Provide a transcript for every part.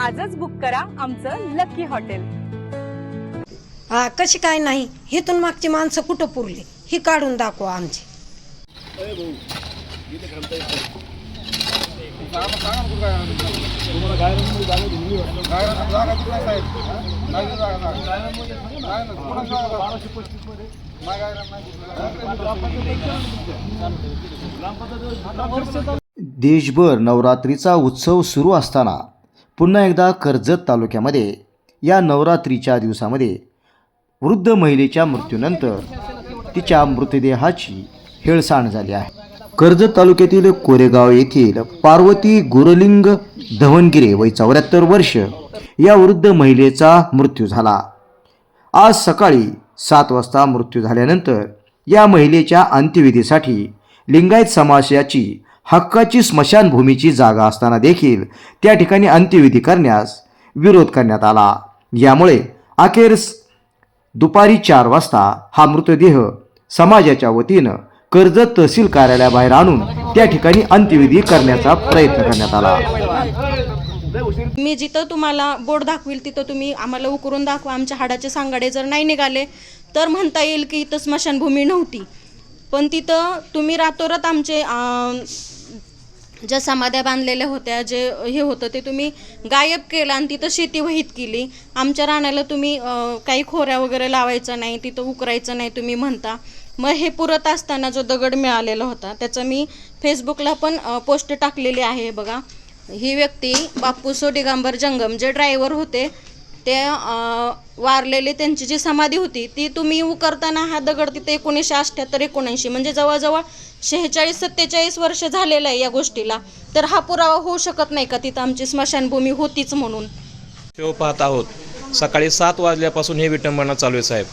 आजच बुक करा आमचं लकी हॉटेल. हा कशी काय नाही? हिथून मागची माणसं कुठं पुरली? ही काढून दाखवा आमची. देशभर नवरात्रीचा उत्सव सुरू असताना पुन्हा एकदा कर्जत तालुक्यामध्ये या नवरात्रीच्या दिवसामध्ये वृद्ध महिलेच्या मृत्यूनंतर तिच्या मृतदेहाची हेळसांड झाली आहे. कर्जत तालुक्यातील कोरेगाव येथील पार्वती गुरलिंग धवनगिरे वय चौऱ्याहत्तर वर्ष या वृद्ध महिलेचा मृत्यू झाला. आज सकाळी सात वाजता मृत्यू झाल्यानंतर या महिलेच्या अंत्यविधीसाठी लिंगायत समाजाची हक्काची स्मशानभूमीची जागा असताना देखील त्या ठिकाणी अंत्यविधी करण्यास विरोध करण्यात आला. यामुळे अखेर दुपारी चार वाजता हा मृतदेह समाजाच्या वतीनं कर्जत तहसील कार्यालयाबाहेर आणून त्या ठिकाणी अंत्यविधी करण्याचा प्रयत्न करण्यात आला. मी जिथं तुम्हाला बोर्ड दाखवील तिथं तुम्ही आम्हाला उकरून दाखवा. आमच्या हाडाचे सांगाडे जर नाही निघाले तर म्हणता येईल की इथं स्मशानभूमी नव्हती. पण तिथं तुम्ही रातोरात आमचे ज्या समाध्या बांधलेल्या होत्या जे हे होतं ते तुम्ही गायब केलं आणि तिथं शेती वहीत केली. आमच्या राण्याला तुम्ही काही खोऱ्या वगैरे लावायचं नाही तिथं उकरायचं नाही तुम्ही म्हणता. मग हे पुरत असताना जो दगड मिळालेला होता त्याचं मी फेसबुकला पण पोस्ट टाकलेली आहे बघा. ही व्यक्ती बापूसो दिगंबर जंगम जे ड्रायव्हर होते ते वारलेले त्यांची जी समाधी होती ती तुम्ही उकरताना हा दगड तिथे एकोणीसशे अठ्ठ्याहत्तर एकोणऐंशी म्हणजे जवळजवळ शेहेचाळीस सत्तेचाळीस वर्ष झालेलं आहे या गोष्टीला. तर हा पुरावा होऊ शकत नाही का तिथं आमची स्मशानभूमी होतीच म्हणून? शो पाहत आहोत. सकाळी सात वाजल्यापासून हे विटंबना चालू आहे साहेब.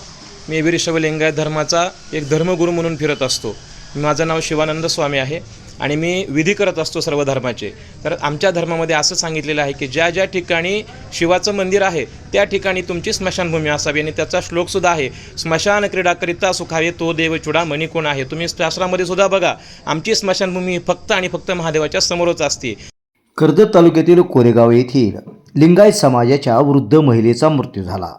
मी वीरशैव लिंगायत धर्माचा एक धर्मगुरू म्हणून फिरत असतो. माझं नाव शिवानंद स्वामी आहे. आणि मी विधी करत असतो सर्व धर्माचे. तर आमच्या धर्मामध्ये असं सांगितलेलं आहे की ज्या ज्या ठिकाणी शिवाचं मंदिर आहे त्या ठिकाणी तुमची स्मशानभूमी असावी आणि त्याचा श्लोकसुद्धा आहे स्मशान क्रीडाकरिता सुखावे तो देव चुडा मणी कोण आहे? तुम्ही शास्त्रामध्ये सुद्धा बघा आमची स्मशानभूमी फक्त आणि फक्त महादेवाच्या समोरच असते. कर्जत तालुक्यातील कोरेगाव येथील लिंगायत समाजाच्या वृद्ध महिलेचा मृत्यू झाला.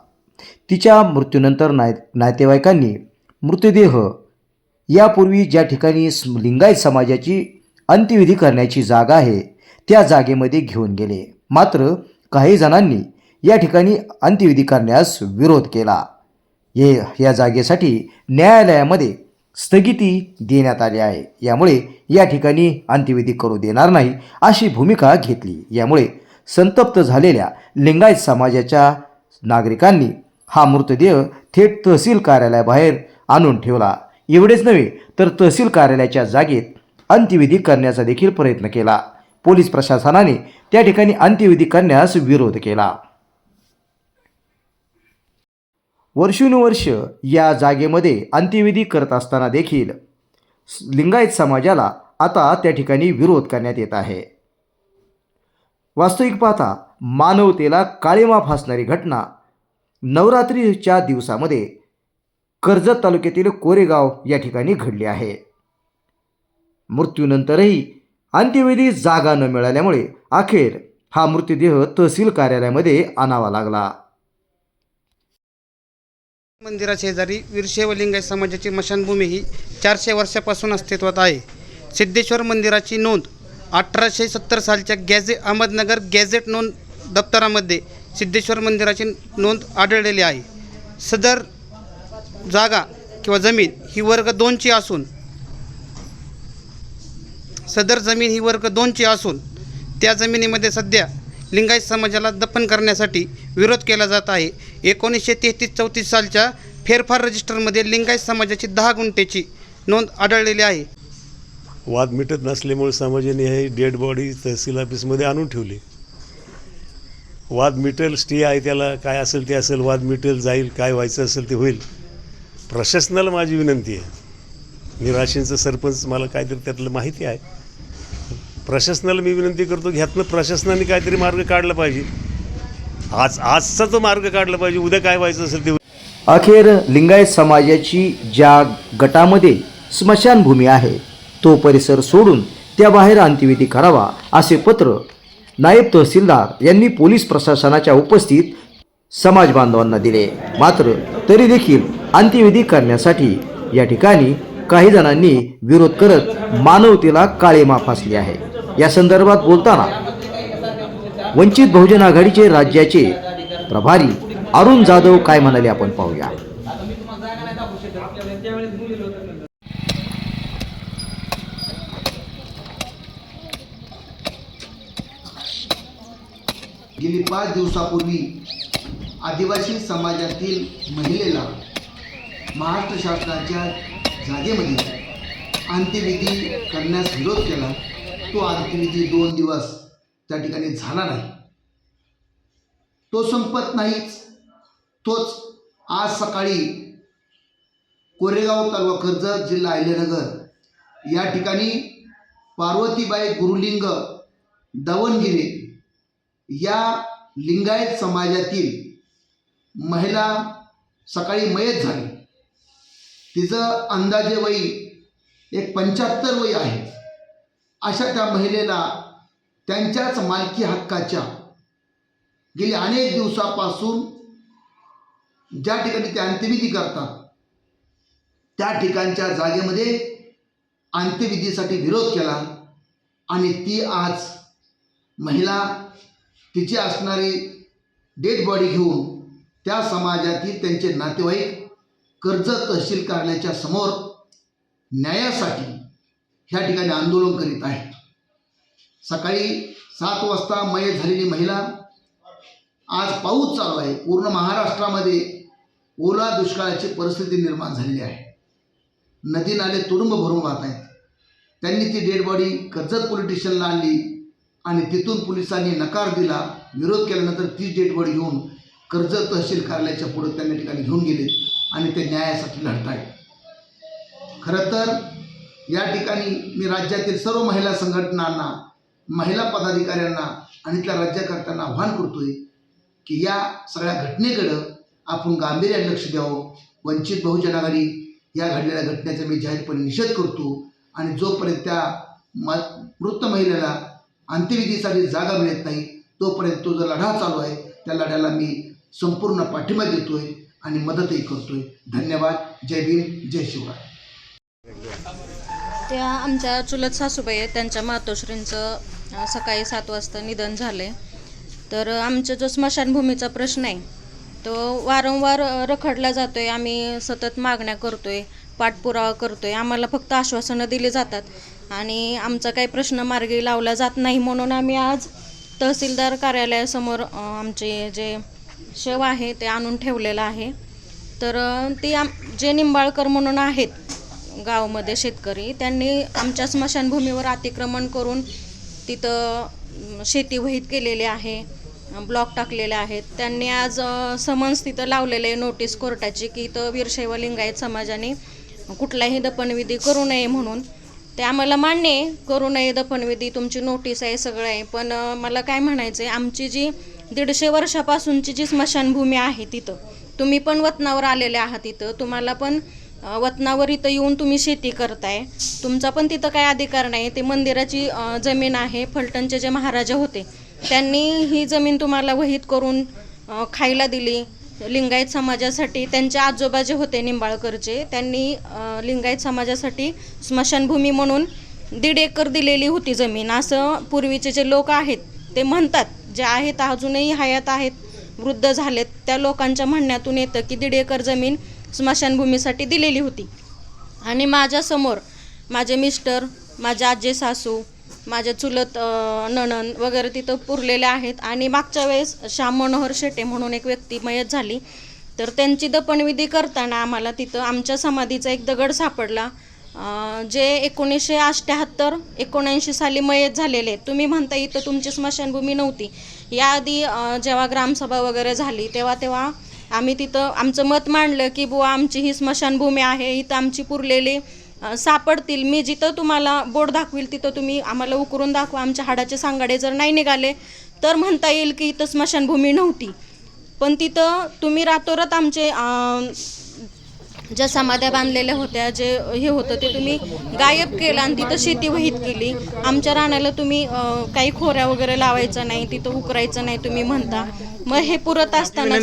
तिच्या मृत्यूनंतर नाय नातेवाईकांनी मृतदेह यापूर्वी ज्या ठिकाणी स्म- लिंगायत समाजाची अंत्यविधी करण्याची जागा आहे त्या जागेमध्ये घेऊन गेले. मात्र काही जणांनी या ठिकाणी अंत्यविधी करण्यास विरोध केला. ये या जागेसाठी न्यायालयामध्ये स्थगिती देण्यात आली आहे. यामुळे या ठिकाणी अंत्यविधी करू देणार नाही अशी भूमिका घेतली. यामुळे संतप्त झालेल्या लिंगायत समाजाच्या नागरिकांनी हा मृतदेह थेट तहसील कार्यालयाबाहेर आणून ठेवला. एवढेच नव्हे तर तहसील कार्यालयाच्या जागेत अंत्यविधी करण्याचा देखील प्रयत्न केला. पोलीस प्रशासनाने त्या ठिकाणी अंत्यविधी करण्यास विरोध केला. वर्षानुवर्ष या जागेमध्ये अंत्यविधी करत असताना देखील लिंगायत समाजाला आता त्या ठिकाणी विरोध करण्यात येत आहे. वास्तविक पाहता मानवतेला काळीमा फासणारी घटना नवरात्रीच्या दिवसामध्ये कर्जत तालुक्यातील कोरेगाव या ठिकाणी घडली आहे. मृत्यूनंतरही अंत्यविधी जागा न मिळाल्यामुळे अखेर हा मृतदेह तहसील कार्यालयामध्ये आणावा लागला. मंदिरा शेजारी वीरशैव समाजाची मशानभूमी ही चारशे वर्षापासून अस्तित्वात आहे. सिद्धेश्वर मंदिराची नोंद अठराशे सत्तर सालच्या गॅझे अहमदनगर गॅझेट नोंद दप्तरामध्ये सिद्धेश्वर मंदिराची नोंद आढळलेली आहे. सदर जागा किंवा जमीन ही वर्ग दोनची असून सदर जमीन ही वर्ग दोनची असून त्या जमिनीमध्ये सध्या लिंगायत समाजाला दफन करण्यासाठी विरोध केला जात आहे. एकोणीसशे तेहतीस चौतीस सालच्या फेरफार रजिस्टरमध्ये लिंगायत समाजाची दहा गुंठेची नोंद आढळलेली आहे. वाद मिटत नसल्यामुळे समाजाने हे डेड बॉडी तहसील ऑफिसमध्ये आणून ठेवली. वाद मिटेल स्टे आहे त्याला काय असेल ते असेल वाद मिटेल जाईल काय व्हायचं असेल ते होईल. प्रशासनाला माझी विनंती आहे. निराशींचं सरपंच मला काहीतरी त्यातलं माहिती आहे. प्रशासनाला मी विनंती करतो की ह्यातनं प्रशासनाने काहीतरी मार्ग काढला पाहिजे. आज आजचा तो मार्ग काढला पाहिजे. उद्या काय व्हायचं असेल ते अखेर लिंगायत समाजाची ज्या गटामध्ये स्मशानभूमी आहे तो परिसर सोडून त्याबाहेर अंत्यविधी करावा असे पत्र नायब तहसीलदार यांनी पोलीस प्रशासनाच्या उपस्थित समाज बांधवांना दिले. मात्र तरी देखील अंत्यविधी करण्यासाठी या ठिकाणी काही जणांनी विरोध करत मानवतेला काळेमा फासली आहे. या संदर्भात बोलताना वंचित बहुजन आघाडीचे राज्याचे प्रभारी अरुण जाधव काय म्हणाले आपण पाहूया. गेली पाच दिवसापूर्वी आदिवासी समाजातील महिलेला महाराष्ट्र शासनाच्या जागेमध्ये अंत्यविधी करण्यास विरोध केला तो अंत्यविधी दोन दिवस त्या ठिकाणी झाला नाही. तो संपत नाहीच. तोच आज सकाळी कोरेगाव तालुका कर्जत जिल्हा अहिल्यानगर या ठिकाणी पार्वतीबाई गुरुलिंग दवणगिरे या लिंगायत समाजातील महिला सकाळी मयत झाली. तिचं अंदाजे वय एक पंच्याहत्तर वय आहे. अशा त्या महिलेला त्यांच्याच मालकी हक्काच्या गेली अनेक दिवसापासून ज्या ठिकाणी ते अंत्यविधी करतात त्या ठिकाणच्या जागेमध्ये अंत्यविधीसाठी विरोध केला आणि ती आज महिला तिची असणारी डेड बॉडी घेऊन त्या समाजातील त्यांचे नातेवाईक कर्जत तहसील कार्यालयाच्या समोर न्यायासाठी ह्या ठिकाणी आंदोलन करीत आहे. सकाळी सात वाजता मय झालेली महिला आज पाऊस चालू आहे. पूर्ण महाराष्ट्रामध्ये ओला दुष्काळाची परिस्थिती निर्माण झालेली आहे. नदी नाले तुडुंब भरून वाहत आहेत. त्यांनी ती डेड बॉडी कर्जत पोलीस स्टेशनला आणली आणि तिथून पोलिसांनी नकार दिला. विरोध केल्यानंतर तीच डेड बॉडी घेऊन कर्जत तहसील कार्यालयाच्या पुढे त्यांनी ठिकाणी घेऊन गेले. आणि ते न्यायासाठी लढत आहेत खरं तर या ठिकाणी मी राज्यातील सर्व महिला संघटनांना महिला पदाधिकाऱ्यांना आणि त्या राज्यकर्त्यांना आव्हान करतोय की या सगळ्या घटनेकडं आपण गांभीर्याने लक्ष द्यावं. वंचित बहुजन आघाडी या घडलेल्या घटनेचा मी जाहीरपणे निषेध करतो आणि जोपर्यंत त्या म मृत महिलेला अंत्यविधीसाठी जागा मिळत नाही तोपर्यंत तो जो लढा चालू आहे त्या लढ्याला मी संपूर्ण पाठिंबा देतोय. आणि मदतही करतोय. धन्यवाद. जय भीम. जय शिवराय. त्या आमच्या चुलत सासूबाई आहेत. त्यांच्या मातोश्रींचं सकाळी सात वाजता निधन झाले तर आमचा जो स्मशानभूमीचा प्रश्न आहे तो वारंवार रखडला जातो आहे आम्ही सतत मागण्या करतो आहे पाठपुरावा करतो आहे आम्हाला फक्त आश्वासनं दिली जातात. आणि आमचा काही प्रश्न मार्गी लावला जात नाही म्हणून आम्ही आज तहसीलदार कार्यालयासमोर आमचे जे शव आहे ते आणून ठेवलेलं आहे. तर ते ती आम जे निंबाळकर म्हणून आहेत गावामध्ये शेतकरी त्यांनी आमच्या स्मशानभूमीवर अतिक्रमण करून तिथं शेती वहीत केलेली आहे ब्लॉक टाकलेले आहेत. त्यांनी आज समन्स तिथं लावलेले आहे नोटीस कोर्टाची की इथं वीरशैव लिंगायत समाजाने कुठलाही दफनविधी करू नये म्हणून. ते आम्हाला मान्य आहे करू नये दफनविधी तुमची नोटीस आहे सगळं आहे. पण मला काय म्हणायचं आहे आमची जी दीडशे वर्षापासूनची जी स्मशानभूमी आहे तिथं. तुम्ही पण वतनावर आलेले आहात इथं. तुम्हाला पण वतनावर इथं येऊन तुम्ही शेती करताय. तुमचा पण तिथं काय अधिकार नाही. ते मंदिराची जमीन आहे. फलटणचे जे महाराजा होते त्यांनी ही जमीन तुम्हाला वहीत करून खायला दिली. लिंगायत समाजासाठी त्यांचे आजोबा जे होते निंबाळकरचे त्यांनी लिंगायत समाजासाठी स्मशानभूमी म्हणून दीड एकर दिलेली होती जमीन. असं पूर्वीचे जे लोक आहेत ते म्हणतात. जे आहेत अजूनही हयात आहेत वृद्ध झालेत त्या लोकांच्या म्हणण्यातून येतं की दीड एकर जमीन स्मशानभूमीसाठी दिलेली होती. आणि माझ्यासमोर माझे मिस्टर माझे आजे सासू माझ्या चुलत नणन वगैरे तिथं पुरलेले आहेत. आणि मागच्या वेळेस श्याम मनोहर शेटे म्हणून एक व्यक्ती मयत झाली. तर त्यांची दफनविधी करताना आम्हाला तिथं आमच्या समाधीचा एक दगड सापडला. जे एकोणीसशे अठ्ठ्याहत्तर एकोणऐंशी साली मयत झालेले तुम्ही म्हणता इथं तुमची स्मशानभूमी नव्हती. याआधी जेव्हा ग्रामसभा वगैरे झाली तेव्हा तेव्हा आम्ही तिथं आमचं मत मांडलं की बुवा आमची ही स्मशानभूमी आहे इथं आमची पुरलेली सापडतील. मी जिथं तुम्हाला बोर्ड दाखवील तिथं तुम्ही आम्हाला उकरून दाखवा. आमच्या हाडाचे सांगाडे जर नाही निघाले तर म्हणता येईल की इथं स्मशानभूमी नव्हती. पण तिथं तुम्ही रातोरात आमचे ज्या समाध्या बांधलेल्या होत्या जे हे होतं ते तुम्ही गायब केलं आणि तिथं शेती वहीत केली. आमच्या रानाला तुम्ही काही खोऱ्या वगैरे लावायचं नाही तिथं उकरायचं नाही तुम्ही म्हणता. मग हे पुरत असताना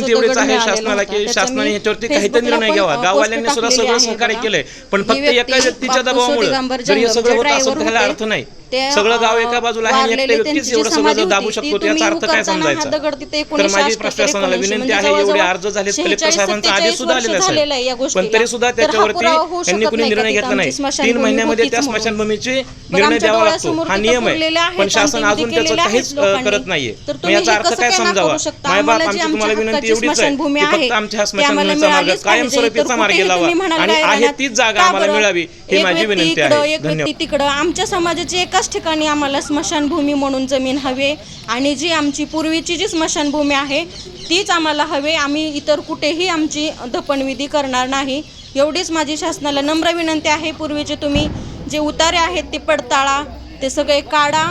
शासनाला की शासनाने याच्यावरती काहीतरी निर्णय पण, घ्यावा. गाववाल्यांनी सुद्धा सगळं सहकार्य. केलंय फक्त एका व्यक्तीच्या दबावामुळे. सगळं अर्थ नाही. ते, सगळं गाव एका बाजूला आहे आणि वारलेले व्यक्तीच त्यांची एवढं जी सगळं जर दाबू होती, शकतो ती याचा अर्थ काय हा समजायचा दगड तिथे तर माझी 1978 प्रशासनाला विनंती म्हणजे आहे एवढे जवळजवळ अर्ज झाले कलेक्टर 46 साहेबांचा आदेश सुद्धा आलेला वर्ष झालेलं आहे या आहे गोष्टीला. पण तरी सुद्धा तर हा त्याच्यावरती पुरावा होऊ यांनी शकत कुणी नाही का निर्णय तिथं घेतला नाही स्मशानभूमी तीन महिन्यामध्ये त्या होतीच म्हणून. स्मशानभूमीचे निर्णय आमच्या द्यावा लागतो डोळ्यासमोर हा तिथं नियम पुरलेले आहे पण शासन अजून त्याचं केलेले काहीच आहेत अ, लोकांनी. करत नाहीये तर मग तुम्ही याचा हे अर्थ कसं काय समजावा शकता? मायबाप आम्हाला जी आमची आमच्या तुम्हाला विनंती हक्काची एवढीच आहे स्मशानभूमी की आहे, फक्त आमच्या ह्या ती आम्हाला स्मशानभूमीचा मार्ग मिळालीच कायम पाहिजे. स्वरूपीचा तर मार्गी कुठेही लावा म्हणाल आणि आहे तीच जागा का आम्हाला बरं? मिळावी ही एक माझी व्यक्ती विनंती इकडं, आहे एक धन्यवाद व्यक्ती तिकडं आमच्या समाजाची याच ठिकाणी आम्हाला स्मशानभूमी म्हणून जमीन हवे आणि जी आमची पूर्वीची जी स्मशानभूमी आहे तीच आम्हाला हवे. आम्ही इतर कुठेही आमची दफनविधी करणार नाही. एवढीच माझी शासनाला नम्र विनंती आहे. पूर्वीचे तुम्ही जे उतारे आहेत ते पडताळा ते सगळे काढा.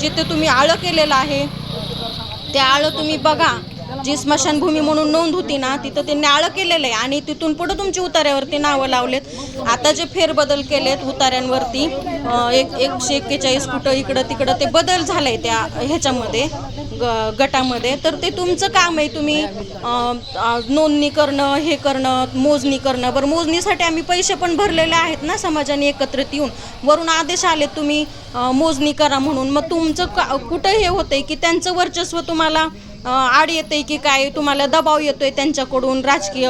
जिथे तुम्ही आळं केलेलं आहे ते आळं तुम्ही बघा. जी स्मशानभूमी म्हणून नोंद होती ना तिथं त्यांनी आळं केलेलं आहे आणि तिथून पुढं तुमची उतार्यावरती नावं लावलेत. आता जे फेरबदल केलेत उतार्यांवरती एक एकशे एक्केचाळीस कुठं इकडं तिकडं ते बदल झालं आहे त्या ह्याच्यामध्ये ग गटामध्ये. तर ते तुमचं काम आहे तुम्ही नोंदणी करणं हे करणं मोजणी करणं. बरं मोजणीसाठी आम्ही पैसे पण भरलेले आहेत ना समाजाने एकत्रित येऊन. वरून आदेश आले तुम्ही मोजणी करा म्हणून. मग तुमचं का कुठं हे होतंय की त्यांचं वर्चस्व तुम्हाला आड येते की काय तुम्हाला दबाव येतोय त्यांच्याकडून राजकीय.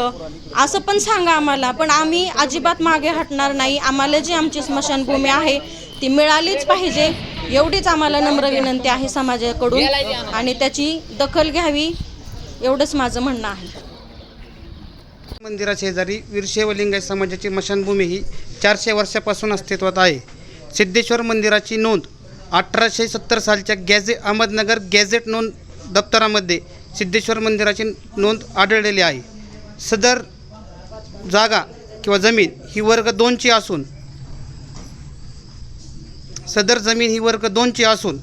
असं पण सांगा आम्हाला पण आम्ही अजिबात मागे हटणार नाही. आम्हाला जी आमची स्मशानभूमी आहे ती मिळालीच पाहिजे. एवढीच आम्हाला नम्र विनंती आहे समाजाकडून आणि त्याची दखल घ्यावी एवढंच माझं म्हणणं आहे. मंदिरा शेजारी वीरशैव समाजाची मशानभूमी ही चारशे वर्षापासून अस्तित्वात आहे. सिद्धेश्वर मंदिराची नोंद अठराशे सत्तर सालच्या गॅझे अहमदनगर गॅझेट नोंद दप्तरामध्ये सिद्धेश्वर मंदिराची नोंद आढळलेली आहे. सदर जागा किंवा जमीन ही वर्ग दोनची असून सदर जमीन ही वर्ग दोनची असून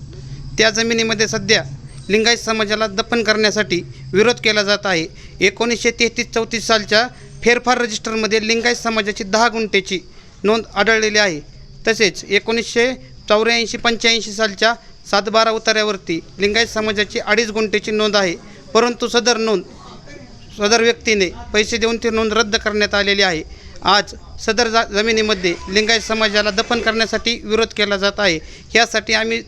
त्या जमिनीमध्ये सध्या लिंगायत समाजाला दफन करण्यासाठी विरोध केला जात आहे. एकोणीसशे तेहतीस चौतीस सालच्या फेरफार रजिस्टरमध्ये लिंगायत समाजाची दहा गुंठेची नोंद आढळलेली आहे. तसेच एकोणीसशे चौऱ्याऐंशी पंच्याऐंशी सालच्या सातबारा उतार्यावरती लिंगायत समाजाची अडीच गुंठेची नोंद आहे. परंतु सदर नोंद सदर व्यक्तीने पैसे देऊन ती नोंद रद्द करण्यात आलेली आहे. आज सदर जा जमिनीमध्ये लिंगायत समाजाला दफन करण्यासाठी विरोध केला जात आहे. यासाठी आम्ही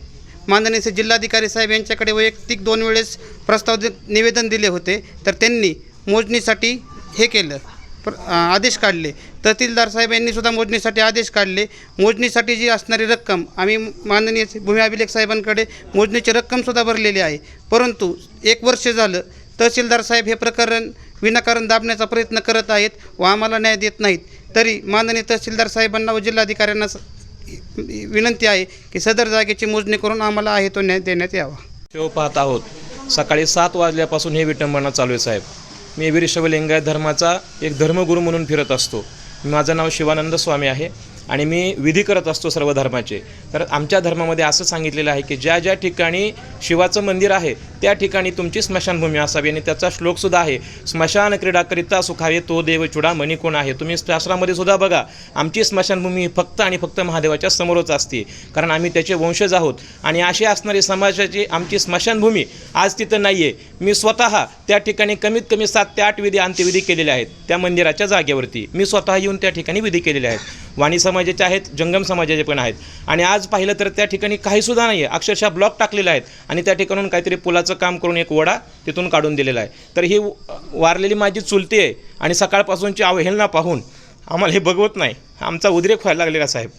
माननीय जिल्हाधिकारी साहेब यांच्याकडे वैयक्तिक दोन वेळेस प्रस्ताव दि निवेदन दिले होते. तर त्यांनी मोजणीसाठी हे केलं. प्र आदेश काढले. तहसीलदार साहेब यांनी सुद्धा मोजणीसाठी आदेश काढले. मोजणीसाठी जी असणारी रक्कम आम्ही माननीय भूमी अभिलेख साहेबांकडे मोजणीची रक्कमसुद्धा भरलेली आहे. परंतु एक वर्ष झालं तहसीलदार साहेब हे प्रकरण विनाकारण दाबण्याचा प्रयत्न करत आहेत व आम्हाला न्याय देत नाहीत. तरी माननीय तहसीलदार साहेबांना व जिल्हाधिकाऱ्यांना विनंती आहे की सदर जागेची मोजणी करून आम्हाला आहे तो न्याय देण्यात यावा. शो पाहत आहोत. सकाळी सात वाजल्यापासून हे विटंबना चालू आहे साहेब. मी वीरशैव लिंगायत धर्माचा एक धर्मगुरू म्हणून फिरत असतो. माझं नाव शिवानंद स्वामी आहे. आणि मी विधी करत असतो सर्व धर्माचे. तर आमच्या धर्मामध्ये असं सांगितलेलं आहे की ज्या ज्या ठिकाणी शिवाचं मंदिर आहे त्या ठिकाणी तुमची स्मशानभूमी असावी आणि त्याचा श्लोकसुद्धा आहे स्मशान क्रीडाकरिता सुखावे तो देव चुडामणी कोण आहे? तुम्ही शास्त्रामध्ये सुद्धा बघा आमची स्मशानभूमी फक्त आणि फक्त महादेवाच्या समोरच असते. कारण आम्ही त्याचे वंशज आहोत आणि अशी असणारी समाजाची आमची स्मशानभूमी आज तिथं नाही आहे मी स्वतः त्या ठिकाणी कमीत कमी सात ते आठ विधी अंत्यविधी केलेल्या आहेत त्या मंदिराच्या जागेवरती. मी स्वतः येऊन त्या ठिकाणी विधी केलेले आहेत. वाणी समाजाचे आहेत जंगम समाजाचे पण आहेत. आणि आज पाहिलं तर त्या ठिकाणी काहीसुद्धा नाही आहे अक्षरशः ब्लॉक टाकलेले आहेत. आणि त्या ठिकाणून काहीतरी पुलाचं काम करून एक वडा तिथून काढून दिलेला आहे. तर ही वारलेली माझी चुलती आहे. आणि सकाळपासूनची अवहेलना पाहून आम्हाला हे बघवत नाही. आमचा उद्रेक व्हायला लागलेला साहेब.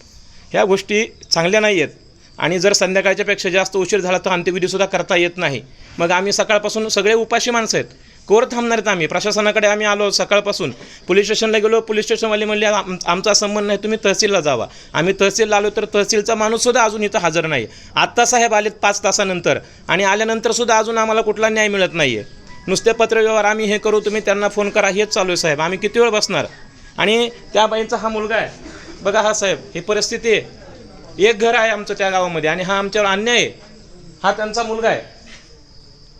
ह्या गोष्टी चांगल्या नाही आहेत. आणि जर संध्याकाळच्यापेक्षा जास्त उशीर झाला तर अंत्यविधीसुद्धा करता येत नाही. मग आम्ही सकाळपासून सगळे उपाशी माणसं आहेत. कोर थांबणार आहेत आम्ही. प्रशासनाकडे आम्ही आलो सकाळपासून. पोलीस स्टेशनला गेलो. पोलीस स्टेशनवाले म्हणले आम आमचा संबंध नाही तुम्ही तहसीलला जावा. आम्ही तहसीलला आलो तर तहसीलचा माणूससुद्धा अजून इथं हजर नाही. आत्ता साहेब आलेत पाच तासानंतर आणि आल्यानंतरसुद्धा अजून आम्हाला कुठला न्याय मिळत नाही आहे नुसते पत्रव्यवहार आम्ही हे करू तुम्ही त्यांना फोन करा हेच चालू आहे साहेब. आम्ही किती वेळ बसणार? आणि त्या बाईंचा हा मुलगा आहे. बघा हा साहेब ही परिस्थिती आहे. एक घर आहे आमचं त्या गावामध्ये आणि हा आमच्यावर अन्याय आहे. हा त्यांचा मुलगा आहे.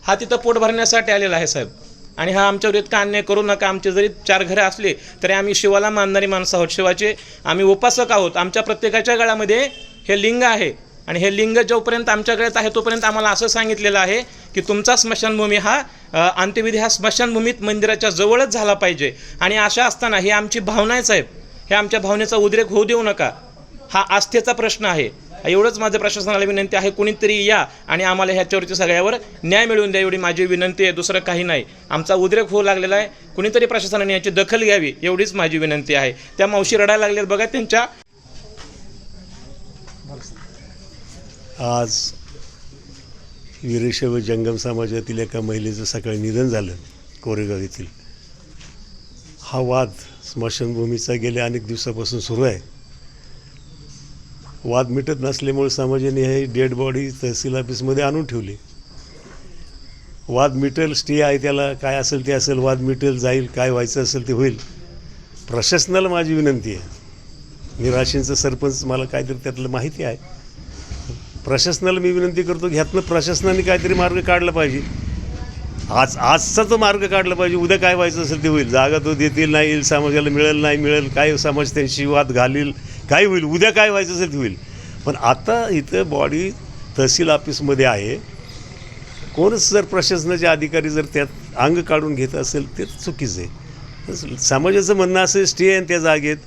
हा तिथं पोट भरण्यासाठी आलेला आहे साहेब. आणि हा आमच्यावर इतका अन्याय करू नका. आमचे जरी चार घरं असले तरी आम्ही शिवाला मानणारी माणसं आहोत. शिवाचे आम्ही उपासक आहोत. आमच्या प्रत्येकाच्या गळ्यामध्ये हे लिंग आहे. आणि हे लिंग जोपर्यंत आमच्या गळ्यात आहे तोपर्यंत आम्हाला असं सांगितलेलं आहे की तुमचा स्मशानभूमी हा अंत्यविधी हा स्मशानभूमीत मंदिराच्या जवळच झाला पाहिजे. आणि अशा असताना ही आमची भावना आहे साहेब. हे आमच्या भावनेचा उद्रेक होऊ देऊ नका. हा आस्थेचा प्रश्न आहे. एवढंच माझं प्रशासनाला विनंती आहे कुणीतरी या आणि आम्हाला ह्याच्यावरती सगळ्यावर न्याय मिळवून द्या एवढी माझी विनंती आहे. दुसरं काही नाही. आमचा उद्रेक होऊ लागलेला आहे. कुणीतरी प्रशासनाने याची दखल घ्यावी एवढीच माझी विनंती आहे. त्या मावशी रडायला लागल्यात बघा त्यांच्या आज वीरशैव जंगम समाजातील एका महिलेचं सकाळी निधन झालं कोरेगाव येथील. हा वाद स्मशानभूमीचा गेल्या अनेक दिवसापासून सुरू आहे. वाद मिटत नसल्यामुळे समाजाने हे डेड बॉडी तहसील ऑफिसमध्ये आणून ठेवली. वाद मिटेल स्टे आहे त्याला काय असेल ते असेल वाद मिटेल जाईल काय व्हायचं असेल ते होईल. प्रशासनाला माझी विनंती आहे. मी राशींचा सरपंच मला काहीतरी त्यातलं माहिती आहे. प्रशासनाला मी विनंती करतो की ह्यातनं प्रशासनाने काहीतरी मार्ग काढला पाहिजे. आज आजचा तो मार्ग काढला पाहिजे उद्या काय व्हायचं असेल ते होईल. जागा तो देतील नाही येईल समाजाला मिळेल नाही मिळेल काय समाज त्यांशी वाद घालील काय होईल? उद्या काय व्हायचं असेल ते होईल. पण आता इथं बॉडी तहसील ऑफिसमध्ये आहे. कोणच जर प्रशासनाचे अधिकारी जर त्यात अंग काढून घेत असेल ते चुकीचं आहे. समाजाचं म्हणणं असं स्टे आहे त्या जागेत.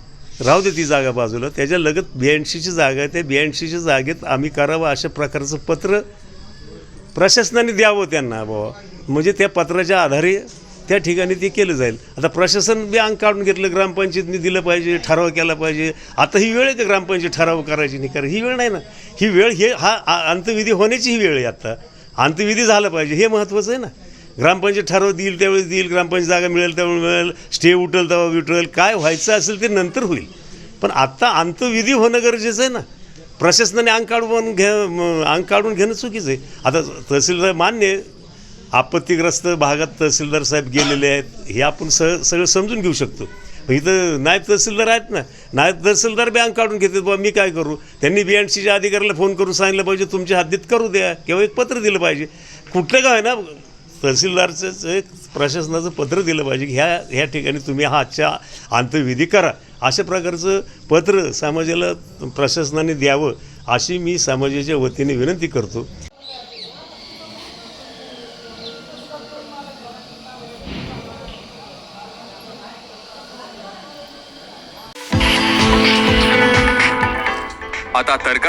राहू दे ती जागा बाजूला. त्याच्या लगत ब्याऐंशीची जागा आहे. त्या ब्याऐंशीच्या जागेत आम्ही करावं अशा प्रकारचं पत्र प्रशासनाने द्यावं त्यांना बाबा. म्हणजे त्या पत्राच्या आधारे त्या ठिकाणी ते केलं जाईल. आता प्रशासन बी अंग काढून घेतलं ग्रामपंचायतनी दिलं पाहिजे ठराव केला पाहिजे. आता ही वेळ आहे का ग्रामपंचायत ठराव करायची नाही कारण ही वेळ नाही ना. ही वेळ हे हा अंतविधी होण्याची ही वेळ आहे आता. अंतविधी झालं पाहिजे हे महत्त्वाचं आहे ना. ग्रामपंचायत ठराव देईल त्यावेळेस देईल. ग्रामपंचायत जागा मिळेल त्यावेळेस मिळेल. स्टे उठेल तेव्हा विठेल काय व्हायचं असेल ते नंतर होईल. पण आत्ता अंतविधी होणं गरजेचं आहे ना. प्रशासनाने अंग काढून घ्या अंग काढून घेणं चुकीचं आहे. आता तहसीलदार मान्य आहे, आपत्तीग्रस्त भागात तहसीलदार साहेब गेलेले आहेत हे आपण स सगळं समजून घेऊ शकतो. इथं नायब तहसीलदार आहेत ना नायब तहसीलदार बँक काढून घेतात बाबा मी काय करू? त्यांनी बी एन सीच्या अधिकाऱ्याला फोन करून सांगितलं पाहिजे तुमच्या हद्दीत करू द्या किंवा एक पत्र दिलं पाहिजे. कुठलं काय ना तहसीलदारचं एक प्रशासनाचं पत्र दिलं पाहिजे की ह्या ह्या ठिकाणी तुम्ही हा आजच्या अंत्यविधी करा. अशा प्रकारचं पत्र समाजाला प्रशासनाने द्यावं अशी मी समाजाच्या वतीने विनंती करतो.